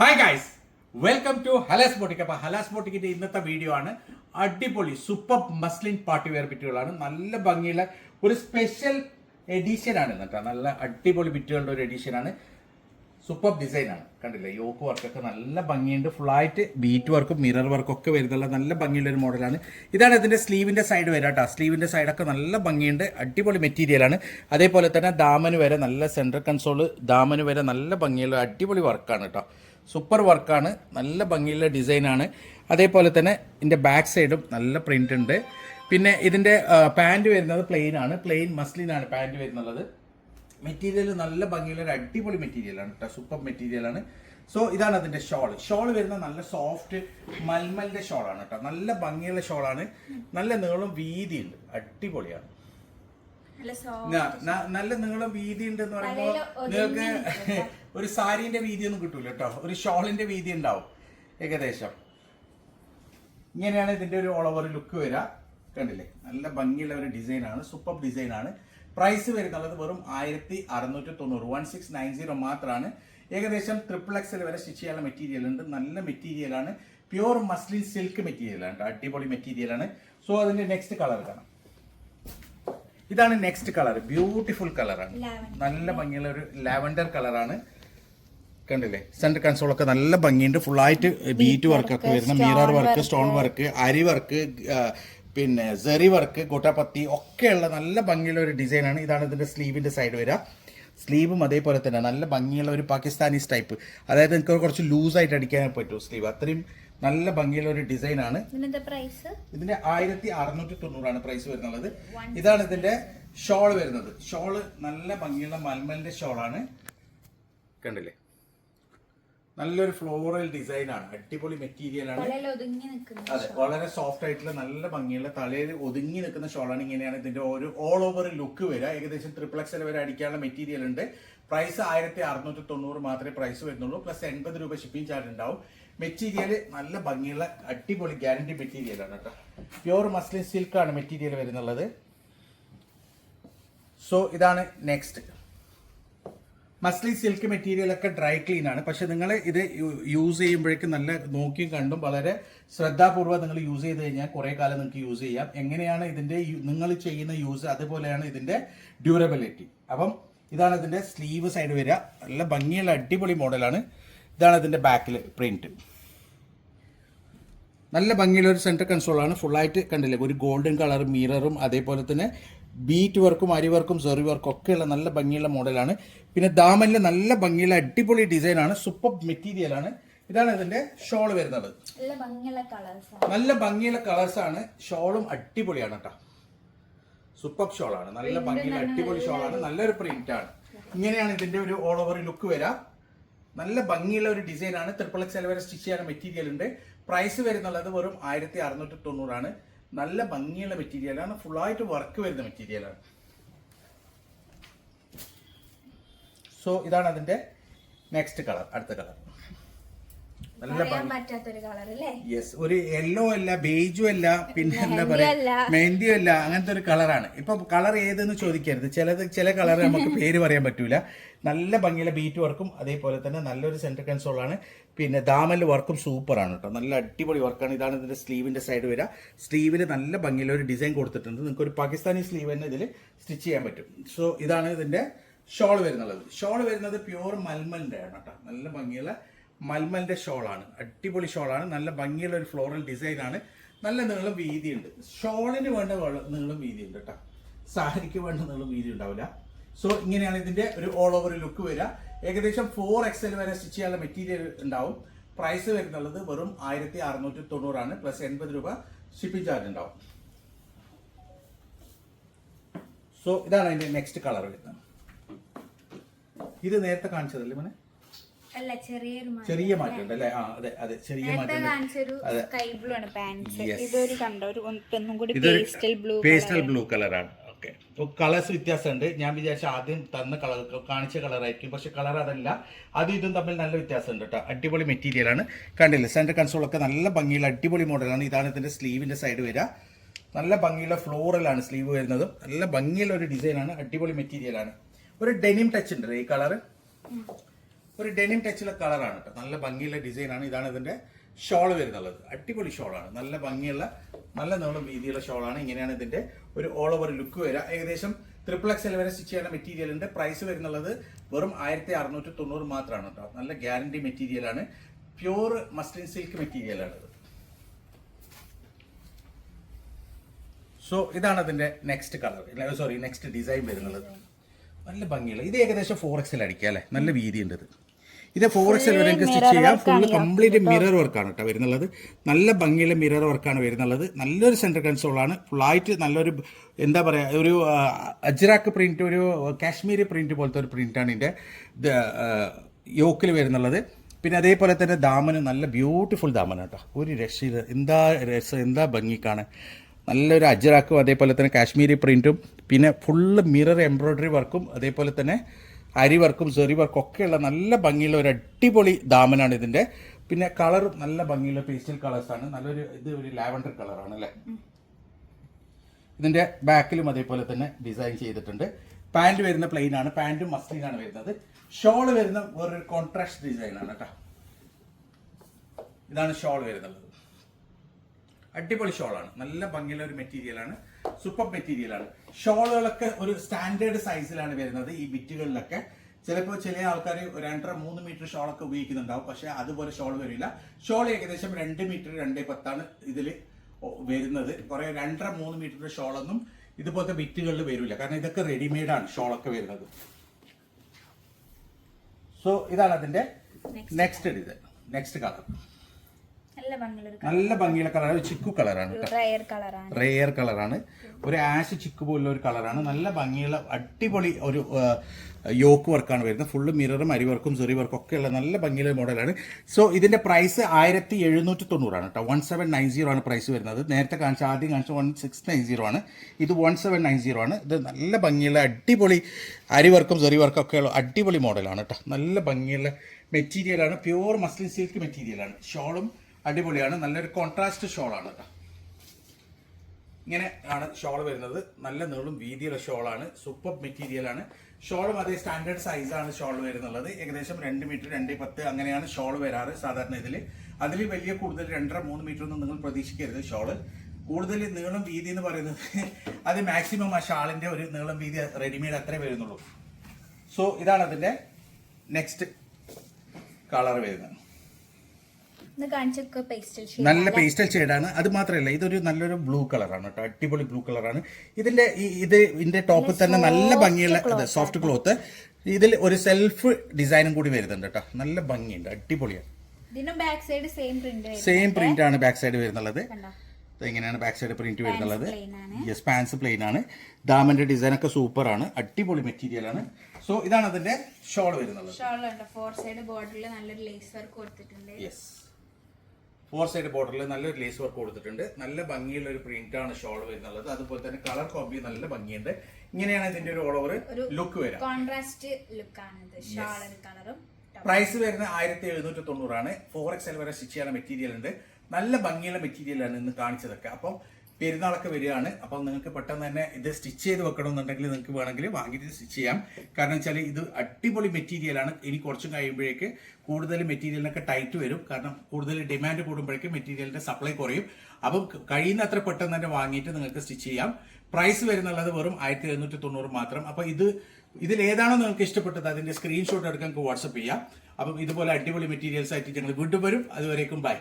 Hi guys welcome to Hala's boutique അപ്പൊ ഹലാസ് മോട്ടിക്കിന്റെ ഇന്നത്തെ വീഡിയോ ആണ് അടിപൊളി സൂപ്പർ മസ്ലിൻ പാർട്ടി വെയർ ബിറ്റുകളാണ് നല്ല ഭംഗിയുള്ള ഒരു സ്പെഷ്യൽ എഡിഷൻ ആണ് കേട്ടോ. നല്ല അടിപൊളി ബിറ്റുകളുടെ ഒരു എഡിഷൻ ആണ്. സൂപ്പർ ഡിസൈൻ ആണ്. കണ്ടില്ലേ? യോക്ക് വർക്കൊക്കെ നല്ല ഭംഗിയുണ്ട്. ഫുൾ ആയിട്ട് ബീറ്റ് വർക്കും മിറർ വർക്കും ഒക്കെ വരുന്നുള്ള നല്ല ഭംഗിയുള്ള ഒരു മോഡലാണ് ഇതാണ് ഇതിന്റെ സ്ലീവിന്റെ സൈഡ് വരാം കേട്ടോ. സ്ലീവിന്റെ സൈഡൊക്കെ നല്ല ഭംഗിയുണ്ട്. അടിപൊളി മെറ്റീരിയലാണ് അതേപോലെ തന്നെ ദാമന് വരെ നല്ല സെൻട്രൽ കൺസോൾ ദാമന് വരെ നല്ല ഭംഗിയുള്ള അടിപൊളി വർക്കാണ് കേട്ടോ. സൂപ്പർ വർക്കാണ്. നല്ല ഭംഗിയുള്ള ഡിസൈനാണ്. അതേപോലെ തന്നെ ഇതിന്റെ ബാക്ക് സൈഡും നല്ല പ്രിന്റ് ഉണ്ട്. പിന്നെ ഇതിന്റെ പാന്റ് വരുന്നത് പ്ലെയിൻ ആണ്. പ്ലെയിൻ മസ്ലിനാണ് പാന്റ് വരുന്നുള്ളത്. മെറ്റീരിയൽ നല്ല ഭംഗിയുള്ള ഒരു അടിപൊളി മെറ്റീരിയലാണ് കേട്ടോ സൂപ്പർ മെറ്റീരിയലാണ് സോ ഇതാണ് അതിന്റെ ഷോൾ ഷോൾ വരുന്ന നല്ല സോഫ്റ്റ് മൽമലിന്റെ ഷോളാണ് കേട്ടോ നല്ല ഭംഗിയുള്ള ഷോളാണ് നല്ല നീളം വീതിയുണ്ട്. അടിപൊളിയാണ്. നല്ല soft. ന- ന- നല്ല നീളം വീതി ഉണ്ട് എന്ന് പറയുമ്പോൾ നിങ്ങൾക്ക് ഒരു സാരീന്റെ വീതി ഒന്നും കിട്ടൂല കേട്ടോ ഒരു ഷോളിന്റെ വീതി ഉണ്ടാവും ഏകദേശം. ഇങ്ങനെയാണ് ഇതിന്റെ ഒരു ഓൾ ഓവർ ലുക്ക് വരിക കണ്ടില്ലേ? നല്ല ഭംഗിയുള്ള ഒരു ഡിസൈൻ ആണ്. സൂപ്പർ ഡിസൈൻ ആണ്. പ്രൈസ് വരുന്നുള്ളത് വെറും ആയിരത്തി അറുന്നൂറ്റി തൊണ്ണൂറ് വൺ സിക്സ് നയൻ സീറോ മാത്രമാണ് ഏകദേശം ട്രിപ്പിൾ എക്സൽ വരെ സ്റ്റിച്ച് ചെയ്യാനുള്ള മെറ്റീരിയൽ ഉണ്ട്. നല്ല മെറ്റീരിയലാണ് പ്യൂർ മസ്ലിൻ സിൽക്ക് മെറ്റീരിയലാണ് അടിപൊളി മെറ്റീരിയലാണ് സോ അതിന്റെ നെക്സ്റ്റ് കളർ കാണാം. ഇതാണ് നെക്സ്റ്റ് കളർ ബ്യൂട്ടിഫുൾ കളറാണ്. നല്ല ഭംഗിയുള്ള ഒരു ലാവൻഡർ കളറാണ് കണ്ടില്ലേ? സെന്റർ കൺസോൾ ഒക്കെ നല്ല ഭംഗിയുണ്ട്. ഫുൾ ആയിട്ട് ബീറ്റ് വർക്ക് ഒക്കെ വരുന്ന mirror work stone work aari work പിന്നെ സെറി വർക്ക് ഗോട്ടാപ്പത്തി ഒക്കെയുള്ള നല്ല ഭംഗിയുള്ള ഒരു ഡിസൈനാണ് ഇതാണ് ഇതിന്റെ സ്ലീവിന്റെ സൈഡ് വരിക. സ്ലീവും അതേപോലെ തന്നെ. നല്ല ഭംഗിയുള്ള ഒരു പാകിസ്ഥാനീസ് ടൈപ്പ് അതായത് എനിക്ക് കുറച്ച് ലൂസായിട്ട് അടിക്കാൻ പറ്റും സ്ലീവ് അത്രയും നല്ല ഭംഗിയുള്ള ഒരു ഡിസൈൻ ആണ് പ്രൈസ് ഇതിന്റെ ആയിരത്തി അറുന്നൂറ്റി തൊണ്ണൂറാണ് പ്രൈസ് വരുന്നത് ഇതാണ് ഇതിന്റെ ഷോൾ വരുന്നത്. ഷോൾ നല്ല ഭംഗിയുള്ള മൽമലിന്റെ ഷോളാണ് കണ്ടില്ലേ? നല്ലൊരു ഫ്ലോറൽ ഡിസൈൻ ആണ്. അടിപൊളി മെറ്റീരിയൽ ആണ്. അതെ വളരെ സോഫ്റ്റ് ആയിട്ടുള്ള നല്ല ഭംഗിയുള്ള തലയിൽ ഒതുങ്ങി നിൽക്കുന്ന ഷോളാണ് ഇങ്ങനെയാണ് ഇതിന്റെ ഒരു ഓൾ ഓവർ ലുക്ക് വരിക. ഏകദേശം ട്രിപ്പിൾ എക്സൽ വരെ അടിക്കാനുള്ള മെറ്റീരിയൽ ഉണ്ട്. പ്രൈസ് ആയിരത്തി അറുന്നൂറ്റി തൊണ്ണൂറ് മാത്രമേ പ്രൈസ് വരുന്നുള്ളൂ. പ്ലസ് എൺപത് രൂപ ഷിപ്പിംഗ് ചാർജ് ഉണ്ടാവും. മെറ്റീരിയൽ നല്ല ഭംഗിയുള്ള അടിപൊളി ഗ്യാരണ്ടി മെറ്റീരിയൽ ആണ് കേട്ടോ. പ്യൂർ മസ്ലിൻ സിൽക്ക് ആണ് മെറ്റീരിയൽ വരുന്നുള്ളത്. സോ ഇതാണ് നെക്സ്റ്റ് മസ്ലിൻ സിൽക്ക് മെറ്റീരിയൽ ഒക്കെ ഡ്രൈ ക്ലീൻ ആണ്. പക്ഷെ നിങ്ങൾ ഇത് യൂസ് ചെയ്യുമ്പോഴേക്കും നല്ല നോക്കിയും കണ്ടും വളരെ ശ്രദ്ധാപൂർവം നിങ്ങൾ യൂസ് ചെയ്ത് കഴിഞ്ഞാൽ കുറേ കാലം നിങ്ങൾക്ക് യൂസ് ചെയ്യാം. എങ്ങനെയാണ് ഇതിന്റെ നിങ്ങൾ ചെയ്യുന്ന യൂസ് അതുപോലെയാണ് ഇതിന്റെ ഡ്യൂറബിലിറ്റി. അപ്പം ഇതാണ് ഇതിന്റെ സ്ലീവ് സൈഡ് വരിക. നല്ല ഭംഗിയുള്ള അടിപൊളി മോഡലാണ്. ഇതാണ് ഇതിന്റെ ബാക്കിൽ പ്രിന്റ്. നല്ല ഭംഗിയുള്ള ഒരു സെന്റർ കൺസോളാണ് ഫുള്ളായിട്ട് കണ്ടില്ലേ? ഒരു ഗോൾഡൻ കളർ മിററും അതേപോലെ തന്നെ ബീറ്റ് വർക്കും അരി വർക്കും സെറി വർക്കും ഒക്കെയുള്ള നല്ല ഭംഗിയുള്ള മോഡലാണ്. പിന്നെ ദാമനിലെ നല്ല ഭംഗിയുള്ള അടിപൊളി ഡിസൈനാണ്. സൂപ്പർ മെറ്റീരിയലാണ് ഇതാണ് ഇതിന്റെ ഷോൾ വരുന്നത്. നല്ല ഭംഗിയുള്ള കളേഴ്സ് കളേഴ്സാണ് ഷോളും അടിപൊളിയാണ് കേട്ടോ സൂപ്പർ ഷോൾ ആണ്. നല്ല ഭംഗിയുള്ള അടിപൊളി ഷോൾ ആണ്. നല്ലൊരു പ്രിന്റ് ആണ്. ഇങ്ങനെയാണ് ഇതിന്റെ ഒരു ഓൾ ഓവർ ലുക്ക് വരാം. നല്ല ഭംഗിയുള്ള ഒരു ഡിസൈനാണ് ആണ്. ട്രിപ്പിൾ എക്സ് വരെ സ്റ്റിച്ച് ചെയ്യാൻ മെറ്റീരിയൽ ഉണ്ട്. പ്രൈസ് വരുന്നുള്ളത് വെറും ആയിരത്തി അറുന്നൂറ്റി തൊണ്ണൂറാണ് നല്ല ഭംഗിയുള്ള മെറ്റീരിയലാണ് ഫുള്ളായിട്ട് വർക്ക് വരുന്ന മെറ്റീരിയലാണ് സോ ഇതാണ് അതിന്റെ നെക്സ്റ്റ് കളർ അടുത്ത കളർ നല്ല യെസ് ഒരു യെല്ലോ അല്ല ബേജും അല്ല പിന്നെ എന്താ പറയാ. മെഹന്തിയും അല്ല അങ്ങനത്തെ ഒരു കളറാണ് ഇപ്പൊ കളർ ഏതെന്ന് ചോദിക്കരുത്. ചിലത് ചില കളർ നമുക്ക് പേര് പറയാൻ പറ്റൂല. നല്ല ഭംഗിയുള്ള ബീറ്റ് വർക്കും അതേപോലെ തന്നെ നല്ലൊരു സെന്റർ കൺസോൾ ആണ്. പിന്നെ ദാമൽ വർക്കും സൂപ്പർ ആണ് കേട്ടോ നല്ല അടിപൊളി വർക്കാണ് ഇതാണ് ഇതിന്റെ സ്ലീവിന്റെ സൈഡ് വരിക. സ്ലീവിൽ നല്ല ഭംഗിയുള്ള ഒരു ഡിസൈൻ കൊടുത്തിട്ടുണ്ട്. നിങ്ങൾക്ക് ഒരു പാകിസ്ഥാനി സ്ലീവ് തന്നെ ഇതിൽ സ്റ്റിച്ച് ചെയ്യാൻ പറ്റും. സോ ഇതാണ് ഇതിന്റെ ഷോൾ വരുന്നത് ഷോൾ വരുന്നത് പ്യുവർ മൽമലിന്റെ ആണ് കേട്ടോ നല്ല ഭംഗിയുള്ള മൽമലിന്റെ ഷോളാണ്. അടിപൊളി ഷോളാണ്. നല്ല ഭംഗിയുള്ള ഒരു ഫ്ലോറൽ ഡിസൈൻ ആണ്. നല്ല നീളം വീതിയുണ്ട്. ഷോളിന് വേണ്ട നീളം വീതിയുണ്ട് കേട്ടോ സാരിക്ക് വേണ്ട നീളം വീതി ഉണ്ടാവില്ല സോ ഇങ്ങനെയാണ് ഇതിന്റെ ഒരു ഓൾ ഓവർ ലുക്ക് വരിക. ഏകദേശം ഫോർ എക്സൽ വരെ സ്റ്റിച്ച് ചെയ്യാനുള്ള മെറ്റീരിയൽ ഉണ്ടാവും. പ്രൈസ് വരുന്നുള്ളത് വെറും ആയിരത്തി അറുന്നൂറ്റി തൊണ്ണൂറാണ് പ്ലസ് എൺപത് രൂപ ഷിപ്പിംഗ് ചാർജ് ഉണ്ടാവും. സോ ഇതാണ് അതിന്റെ നെക്സ്റ്റ് കളർ വരുന്നത്. ഇത് നേരത്തെ കാണിച്ചതല്ലേ മോനെ. ചെറിയ മാറ്റം. ഉണ്ട് അല്ലേ ആ അതെ അതെ ചെറിയ മാറ്റം. ഇതൊരു പേസ്റ്റൽ ബ്ലൂ കളറാണ്. ഓക്കെ. കളേഴ്സ് വ്യത്യാസമുണ്ട്. ഞാൻ വിചാരിച്ച ആദ്യം തന്ന കളർ കാണിച്ച കളറായിരിക്കും. പക്ഷെ കളർ അതല്ല. അതും ഇതും തമ്മിൽ നല്ല വ്യത്യാസമുണ്ട് കേട്ടോ. അടിപൊളി മെറ്റീരിയലാണ് കണ്ടില്ലേ? സെന്റർ കൺസോൾ ഒക്കെ നല്ല ഭംഗിയുള്ള അടിപൊളി മോഡലാണ് ഇതാണ് ഇതിന്റെ സ്ലീവിന്റെ സൈഡ് വരിക. നല്ല ഭംഗിയുള്ള ഫ്ലോറലാണ് സ്ലീവ് വരുന്നത്. നല്ല ഭംഗിയുള്ള ഒരു ഡിസൈനാണ് അടിപൊളി മെറ്റീരിയലാണ് ഒരു ഡെനിം ടച്ച് ഉണ്ട് ഈ കളർ ഒരു ഡെനിം ടച്ചിലെ കളറാണ് കേട്ടോ നല്ല ഭംഗിയുള്ള ഡിസൈനാണ് ഇതാണ് ഇതിന്റെ ഷോൾ വരുന്നുള്ളത്. അടിപൊളി ഷോളാണ് നല്ല ഭംഗിയുള്ള നല്ല നീളം വീതിയുള്ള ഷോളാണ് ഇങ്ങനെയാണ് ഇതിന്റെ ഒരു ഓൾ ഓവർ ലുക്ക് വരിക. ഏകദേശം ട്രിപ്പിൾ എക്സ് എൽ വരെ സ്റ്റിച്ച് ചെയ്യുന്ന മെറ്റീരിയലിന്റെ പ്രൈസ് വരുന്നുള്ളത് വെറും ആയിരത്തി അറുന്നൂറ്റി തൊണ്ണൂറ് മാത്രമാണ് കേട്ടോ നല്ല ഗ്യാരണ്ടി മെറ്റീരിയലാണ് പ്യൂർ മസ്ലിൻ സിൽക്ക് മെറ്റീരിയലാണിത് സോ ഇതാണ് അതിന്റെ next colour sorry next design വരുന്നത് നല്ല ഭംഗിയുള്ള ഇത് ഏകദേശം ഫോർ എക്സിൽ അടിക്കുക അല്ലേ? നല്ല വീതി ഉണ്ട് ഇത്. ഇത് ഫോർ എക്സിൽ വരെ നിങ്ങൾക്ക് സ്റ്റിച്ച് ചെയ്യാം. ഫുള്ള് കംപ്ലീറ്റ് മിറർ വർക്കാണ് കേട്ടോ വരുന്നുള്ളത്. നല്ല ഭംഗിയുള്ള മിറർ വർക്കാണ് വരുന്നുള്ളത്. നല്ലൊരു സെന്റർ കൺസോളാണ് ഫുള്ളായിട്ട് നല്ലൊരു എന്താ പറയുക ഒരു അജ്രാക്ക് പ്രിന്റ് ഒരു കാശ്മീരി പ്രിന്റ് പോലത്തെ ഒരു പ്രിന്റാണ് ഇതിന്റെ യോക്കിൽ വരുന്നുള്ളത്. പിന്നെ അതേപോലെ തന്നെ ദാമന് നല്ല ബ്യൂട്ടിഫുൾ ദാമന കേട്ടോ. ഒരു രക്ഷയില്ല. എന്താ രസം എന്താ ഭംഗി കാണാൻ നല്ലൊരു അജ്രാക്കും അതേപോലെ തന്നെ കാശ്മീരി പ്രിന്റും പിന്നെ ഫുള്ള് മിറർ എംബ്രോയ്ഡറി വർക്കും അതേപോലെ തന്നെ അരി സെറിവർക്കും സെറി വർക്കും ഒക്കെയുള്ള നല്ല ഭംഗിയുള്ള ഒരു അടിപൊളി ദാമനാണ് ഇതിന്റെ പിന്നെ കളറും നല്ല ഭംഗിയുള്ള പേസ്റ്റൽ കളേഴ്സാണ് നല്ലൊരു ഇത് ഒരു ലാവൻഡർ കളറാണ് അല്ലേ? ഇതിന്റെ ബാക്കിലും അതേപോലെ തന്നെ ഡിസൈൻ ചെയ്തിട്ടുണ്ട്. പാന്റ് വരുന്ന പ്ലെയിൻ ആണ്. പാന്റും മസ്ലിൻ ആണ് വരുന്നത്. ഷോൾ വരുന്ന വേറൊരു കോൺട്രാസ്റ്റ് ഡിസൈൻ ആണ് കേട്ടോ. ഇതാണ് ഷോൾ വരുന്നത്. അടിപൊളി ഷോളാണ് നല്ല ഭംഗിയുള്ള ഒരു മെറ്റീരിയലാണ് സൂപ്പർ മെറ്റീരിയലാണ് ഷോളുകളൊക്കെ ഒരു സ്റ്റാൻഡേർഡ് സൈസിലാണ് വരുന്നത് ഈ ബിറ്റുകളിലൊക്കെ ചിലപ്പോൾ ചില ആൾക്കാർ രണ്ടര മൂന്ന് മീറ്റർ ഷോളൊക്കെ ഉപയോഗിക്കുന്നുണ്ടാവും. പക്ഷെ അതുപോലെ ഷോൾ വരില്ല. ഷോൾ ഏകദേശം രണ്ട് മീറ്റർ രണ്ടേ പത്താണ് ഇതിൽ വരുന്നത്. കുറെ രണ്ടര മൂന്ന് മീറ്റർ ഷോളൊന്നും ഇതുപോലത്തെ ബിറ്റുകളിൽ വരില്ല. കാരണം ഇതൊക്കെ റെഡിമെയ്ഡ് ആണ് ഷോളൊക്കെ വരുന്നത്. സോ ഇതാണ് അതിന്റെ നെക്സ്റ്റ് ഡിസൈൻ നെക്സ്റ്റ് കളർ നല്ല ഭംഗിയുള്ള കളറാണ്. ചിക്കു കളറാണ് റയർ കളറാണ്. ഒരു ആഷ് ചിക്കു പോലുള്ള ഒരു കളറാണ്. നല്ല ഭംഗിയുള്ള അടിപൊളി ഒരു യോക്ക് വർക്കാണ് വരുന്നത്. ഫുള്ള് മിററും അരി വർക്കും സെറി വർക്കും ഒക്കെ ഉള്ള നല്ല ഭംഗിയുള്ള മോഡലാണ് സോ ഇതിന്റെ പ്രൈസ് ആയിരത്തി എഴുന്നൂറ്റി തൊണ്ണൂറാണ് കേട്ടോ. വൺ സെവൻ നയൻ സീറോ ആണ് പ്രൈസ് വരുന്നത്. നേരത്തെ കാണിച്ച ആദ്യം കാണിച്ച വൺ സിക്സ് നയൻ സീറോ ആണ്. ഇത് വൺ സെവൻ നയൻ സീറോ ആണ്. ഇത് നല്ല ഭംഗിയുള്ള അടിപൊളി അരി വർക്കും സെറി വർക്കും ഒക്കെ ഉള്ള അടിപൊളി മോഡലാണ് കേട്ടോ. നല്ല ഭംഗിയുള്ള മെറ്റീരിയലാണ് പ്യുവർ മസ്ലിൻ സിൽക്ക് മെറ്റീരിയലാണ് ഷോളും അടിപൊളിയാണ്. നല്ലൊരു കോൺട്രാസ്റ്റ് ഷോളാണ് കേട്ടോ ഇങ്ങനെ ആണ് ഷോൾ വരുന്നത്. നല്ല നീളും വീതിയുള്ള ഷോളാണ് സൂപ്പർ മെറ്റീരിയലാണ് ഷോളും അതേ സ്റ്റാൻഡേർഡ് സൈസാണ് ഷോൾ വരുന്നുള്ളത്. ഏകദേശം രണ്ട് മീറ്റർ രണ്ട് പത്ത് അങ്ങനെയാണ് ഷോൾ വരാറ് സാധാരണ ഇതിൽ അതിൽ വലിയ കൂടുതൽ രണ്ടര മൂന്ന് മീറ്റർ ഒന്നും നിങ്ങൾ പ്രതീക്ഷിക്കരുത് ഷോൾ കൂടുതൽ നീളം വീതി എന്ന് പറയുന്നത് അത് മാക്സിമം ആ ഷാളിന്റെ ഒരു നീളം വീതി റെഡിമെയ്ഡ് അത്രേ വരുന്നുള്ളൂ. സോ ഇതാണ് അതിന്റെ നെക്സ്റ്റ് കളർ വരുന്നത്. നല്ല പേസ്റ്റൽ ഷെയ്ഡാണ് അത് മാത്രമല്ല ഇതൊരു നല്ലൊരു ബ്ലൂ കളറാണ് കേട്ടോ. അടിപൊളി ബ്ലൂ കളറാണ് ഇതിന്റെ ഇത് ഇതിന്റെ ടോപ്പിൽ തന്നെ നല്ല ഭംഗിയുള്ള സോഫ്റ്റ് ക്ലോത്ത് ഇതിൽ ഒരു സെൽഫ് ഡിസൈനും കൂടി വരുന്നുണ്ട് കേട്ടോ. നല്ല ഭംഗിയുണ്ട് അടിപൊളിയാണ്. സെയിം പ്രിന്റ് ആണ് ബാക്ക് സൈഡ് വരുന്നുള്ളത്. ഇങ്ങനെയാണ് ബാക്ക് സൈഡ് പ്രിന്റ് വരുന്നത്. യെസ് പാൻസ് പ്ലെയിൻ ആണ്. ദാമന്റെ ഡിസൈൻ ഒക്കെ സൂപ്പർ ആണ്. അടിപൊളി മെറ്റീരിയൽ ആണ്. സോ ഇതാണ് അതിന്റെ ഷോൾ വരുന്നത് ഷോൾ ഉണ്ട്. ഫോർ സൈഡ് ബോർഡറിൽ നല്ലൊരു ലേസ് വർക്ക് കൊടുത്തിട്ടുണ്ട്. യെസ് ഫോർ സൈഡ് ബോർഡറിൽ നല്ലൊരു ലേസ് വർക്ക് കൊടുത്തിട്ടുണ്ട്. നല്ല ഭംഗിയുള്ള ഒരു പ്രിന്റ് ആണ് ഷോൾ വരുന്നത് അതുപോലെ തന്നെ കളർ കോമ്പി നല്ല ഭംഗിയുണ്ട്. ഇങ്ങനെയാണ് ഇതിന്റെ ഒരു ഓൾ ഓവർ ലുക്ക് വരാം കോൺട്രാസ്റ്റ് ലുക്ക് ആണ് കളറും പ്രൈസ് വരുന്നത് ആയിരത്തി എഴുന്നൂറ്റി തൊണ്ണൂറാണ് ഫോർ എക്സ് എൽ വരെ സ്റ്റിച്ച് ചെയ്യാൻ മെറ്റീരിയൽ ഉണ്ട്. നല്ല ഭംഗിയുള്ള മെറ്റീരിയലാണ് ഇന്ന് കാണിച്ചതൊക്കെ. അപ്പം പെരുന്നാളൊക്കെ വരികയാണ്. അപ്പം നിങ്ങൾക്ക് പെട്ടെന്ന് തന്നെ ഇത് സ്റ്റിച്ച് ചെയ്ത് വെക്കണമെന്നുണ്ടെങ്കിൽ നിങ്ങൾക്ക് വേണമെങ്കിൽ വാങ്ങിയിട്ട് സ്റ്റിച്ച് ചെയ്യാം. കാരണം വെച്ചാൽ ഇത് അടിപൊളി മെറ്റീരിയലാണ് ഇനി കുറച്ചും കഴിയുമ്പോഴേക്ക് കൂടുതൽ മെറ്റീരിയലിനൊക്കെ ടൈറ്റ് വരും. കാരണം കൂടുതൽ ഡിമാൻഡ് കൂടുമ്പോഴേക്കും മെറ്റീരിയലിന്റെ സപ്ലൈ കുറയും. അപ്പം കഴിയുന്ന അത്ര പെട്ടെന്ന് തന്നെ വാങ്ങിയിട്ട് നിങ്ങൾക്ക് സ്റ്റിച്ച് ചെയ്യാം. പ്രൈസ് വരുന്നുള്ളത് വെറും ആയിരത്തി എഴുന്നൂറ്റി തൊണ്ണൂറ് മാത്രം. അപ്പോൾ ഇത് ഇതിൽ ഏതാണോ നിങ്ങൾക്ക് ഇഷ്ടപ്പെട്ടത് അതിന്റെ സ്ക്രീൻഷോട്ട് എടുക്കാൻ വാട്സപ്പ് ചെയ്യാം. അപ്പം ഇതുപോലെ അടിപൊളി മെറ്റീരിയൽസ് ആയിട്ട് ഞങ്ങൾ വീണ്ടും വരും. അതുവരേക്കും ബൈ